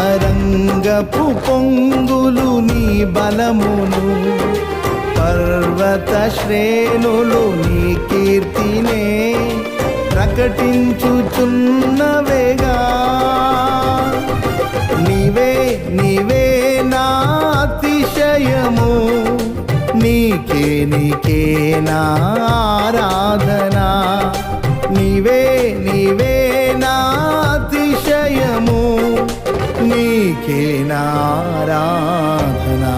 తరంగపు పొంగులు నీ బలమును పర్వత శ్రేణులు నీ కీర్తినే ప్రకటించుచున్నవేగా నీవే నీవే నా అతిశయము నీకే నీకే నా ఆరాధన. అతిశయము నీకే నా ఆరాధనా